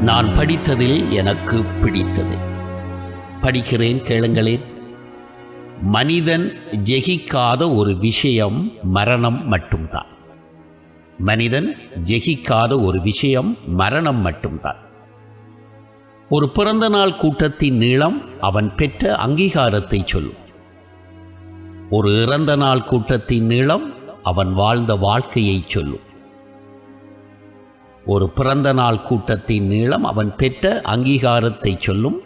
நான் படித்ததில் எனக்கு பிடித்தது. படிக்கிறேன் கேளுங்களேன் மனிதன் ஜெகிக்காத ஒரு விஷயம் மரணம் மட்டும்தான். மனிதன் ஜெகிக்காத ஒரு விஷயம் மரணம் மட்டும்தான். ஒரு பிறந்த நாள் கூட்டத்தின் நீளம் அவன் பெற்ற அங்கீகாரத்தை சொல்லும். ஒரு இறந்த நாள் கூட்டத்தின் நீளம் அவன் வாழ்ந்த வாழ்க்கையை சொல்லும். ஒரு பிறந்த நாள் கூட்டத்தின் நீளம் அவன் பெற்ற அங்கீகாரத்தை சொல்லும்.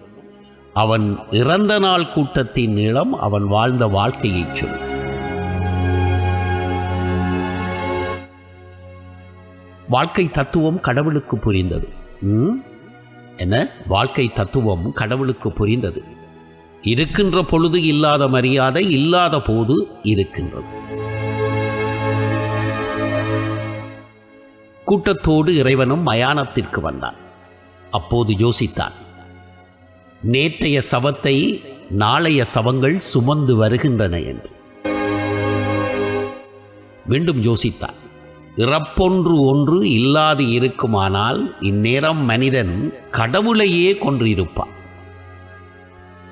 அவன் இறந்த நாள் கூட்டத்தின் நீளம் அவன் வாழ்ந்த வாழ்க்கையை சொல்லும். வாழ்க்கை தத்துவம் கடவுளுக்கு புரிந்தது. ம்? என்ன? வாழ்க்கை தத்துவம் கடவுளுக்கு புரிந்தது. இருக்கின்ற பொழுது இல்லாத மரியாதை இல்லாத போது இருக்கின்றது. கூட்டத்தோடு இறைவனும் மயானத்திற்கு வந்தான். அப்போது யோசித்தான் நேற்றைய சவத்தை நாளைய சவங்கள் சுமந்து வருகின்றன என்று. மீண்டும் யோசித்தான் இறப்பொன்று ஒன்று இல்லாது இருக்குமானால் இந்நேரம் மனிதன் கடவுளையே கொன்றிருப்பான்.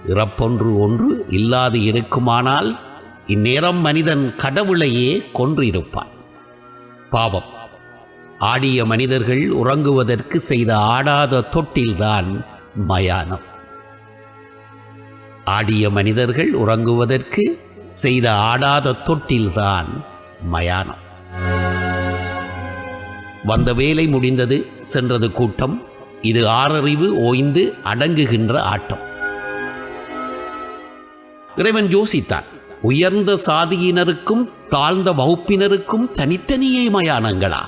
இறப்பொன்று ஒன்று இல்லாது இருக்குமானால் இந்நேரம் மனிதன் கடவுளையே கொன்றிருப்பான். பாவம் ஆடிய மனிதர்கள் உறங்குவதற்கு செய்த ஆடாத தொட்டில்தான் மயானம். ஆடிய மனிதர்கள் உறங்குவதற்கு செய்த ஆடாத தொட்டில்தான் மயானம். வந்த வேலை முடிந்தது சென்றது கூட்டம். இது ஆறறிவு ஓய்ந்து அடங்குகின்ற ஆட்டம். இறைவன் யோசித்தான் உயர்ந்த சாதியினருக்கும் தாழ்ந்த வகுப்பினருக்கும் தனித்தனியே மயானங்களா?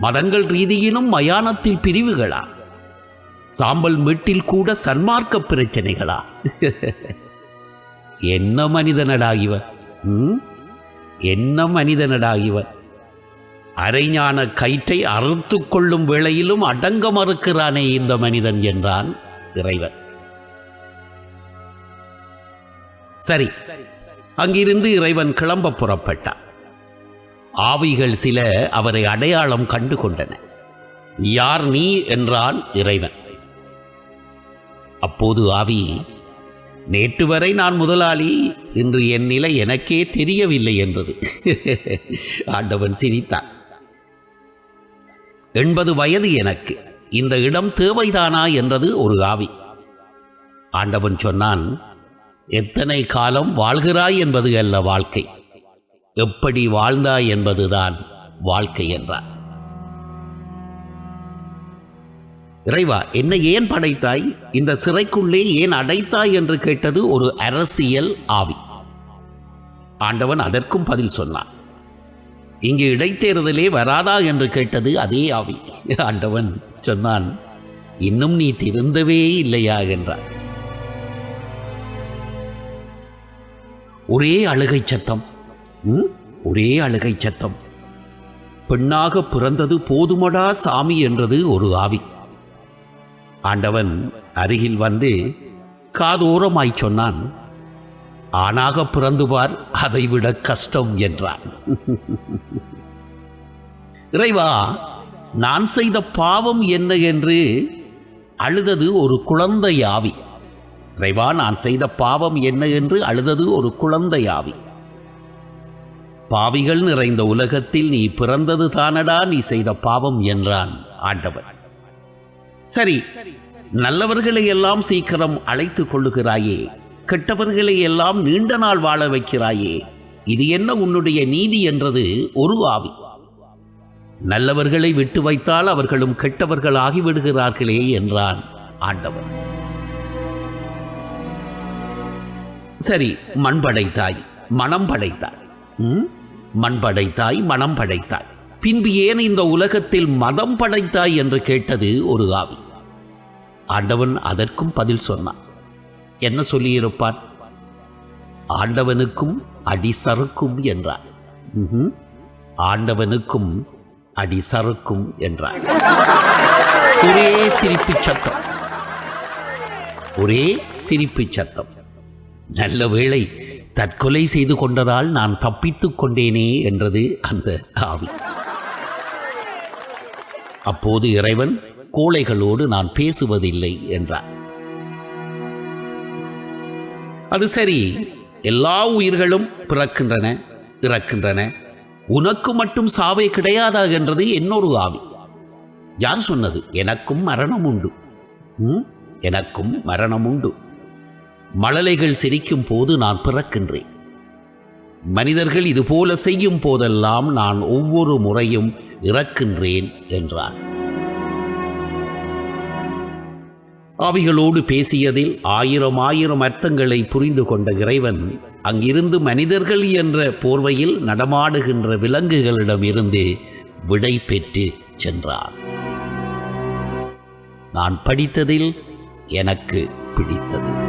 மதங்கள் ரீதியிலும் மயானத்தில் பிரிவுகளா? சாம்பல் மீட்டில் கூட சன்மார்க்க பிரச்சனைகளா? என்ன மனிதனடா இவன் என்ன மனிதனடா இவன் அரைஞான கயிற்றை அறுத்து கொள்ளும் வேளையிலும் அடங்க மறுக்கிறானே இந்த மனிதன் என்றான் இறைவன். சரி அங்கிருந்து இறைவன் கிளம்ப புறப்பட்டான். ஆவிகள் சில அவரை அடையாளம் கண்டு கொண்டன யார் நீ என்றான் இறைவன். அப்போது ஆவி நேற்று வரை நான் முதலாளி இன்று என் நிலை எனக்கே தெரியவில்லை என்றது. ஆண்டவன் சிரித்தான். எண்பது வயது எனக்கு இந்த இடம் தேவைதானா? என்றது ஒரு ஆவி. ஆண்டவன் சொன்னான் எத்தனை காலம் வாழ்கிறாய் என்பது அல்ல வாழ்க்கை. எப்படி வாழ்ந்தாய் என்பதுதான் வாழ்க்கை என்றார். இறைவா என்னை ஏன் படைத்தாய்? இந்த சிறைக்குள்ளே ஏன் அடைத்தாய் என்று கேட்டது ஒரு அரசியல் ஆவி. ஆண்டவன் அதற்கும் பதில் சொன்னான். இங்கு இடைத்தேர்தலே வராதா என்று கேட்டது அதே ஆவி. ஆண்டவன் சொன்னான் இன்னும் நீ திருந்தவே இல்லையா? என்றார் ஒரே அழுகை சத்தம். ஒரே அழுகை சத்தம். பெண்ணாக பிறந்தது போதுமடா சாமி என்றது ஒரு ஆவி. ஆண்டவன் அருகில் வந்து காதோரமாய் சொன்னான் ஆணாக பிறந்து பார் அதைவிட கஷ்டம் என்றான். இறைவா நான் செய்த பாவம் என்ன என்று அழுதது ஒரு குழந்தை ஆவி. இறைவா நான் செய்த பாவம் என்ன என்று அழுதது ஒரு குழந்தை ஆவி. பாவிகள் நிறைந்த உலகத்தில் நீ பிறந்தது தானடா நீ செய்த பாவம் என்றான் ஆண்டவன் சரி நல்லவர்களை எல்லாம் சீக்கிரம் அழைத்துக் கொள்ளுகிறாயே கெட்டவர்களை எல்லாம் நீண்ட நாள் வாழ வைக்கிறாயே இது என்ன உன்னுடைய நீதி என்றது ஒரு ஆவி. நல்லவர்களை விட்டு வைத்தால் அவர்களும் கெட்டவர்கள் ஆகிவிடுகிறார்களே என்றான் ஆண்டவன் சரி மண் படைத்தாய் மனம் படைத்தாய் ம்? மண் படைத்தாய் மனம் படைத்தாய். பின்பு ஏன் இந்த உலகத்தில் மதம் படைத்தாய் என்று கேட்டது ஒரு ஆவி. ஆண்டவன் அதற்கும் பதில் சொன்னான். என்ன சொல்லியிருப்பான்? ஆண்டவனுக்கும் அடி சறுக்கும் என்றான் ஆண்டவனுக்கும் அடி சறுக்கும் என்றான். ஒரே சிரிப்பு சத்தம். ஒரே சிரிப்பு சத்தம். நல்ல வேளை தற்கொலை செய்து கொண்டதால் நான் தப்பித்து கொண்டேனே என்றது அந்த ஆவி. அப்போது இறைவன் கோழைகளோடு நான் பேசுவதில்லை என்றார். அது சரி எல்லா உயிர்களும் பிறக்கின்றன இறக்கின்றன. உனக்கு மட்டும் சாவே கிடையாதா என்றது என்னொரு ஆவி. யார் சொன்னது? எனக்கும் மரணம் உண்டு. எனக்கும் மரணம் உண்டு. மழலைகள் சிரிக்கும் போது நான் பிறக்கின்றேன். மனிதர்கள் இதுபோல செய்யும் போதெல்லாம் நான் ஒவ்வொரு முறையும் இறக்கின்றேன் என்றான். அவைகளோடு பேசியதில் ஆயிரம் ஆயிரம் அர்த்தங்களை புரிந்து கொண்ட இறைவன் அங்கிருந்து மனிதர்கள் என்ற போர்வையில் நடமாடுகின்ற விலங்குகளிடமிருந்து விடை பெற்று சென்றான். நான் படித்ததில் எனக்கு பிடித்தது.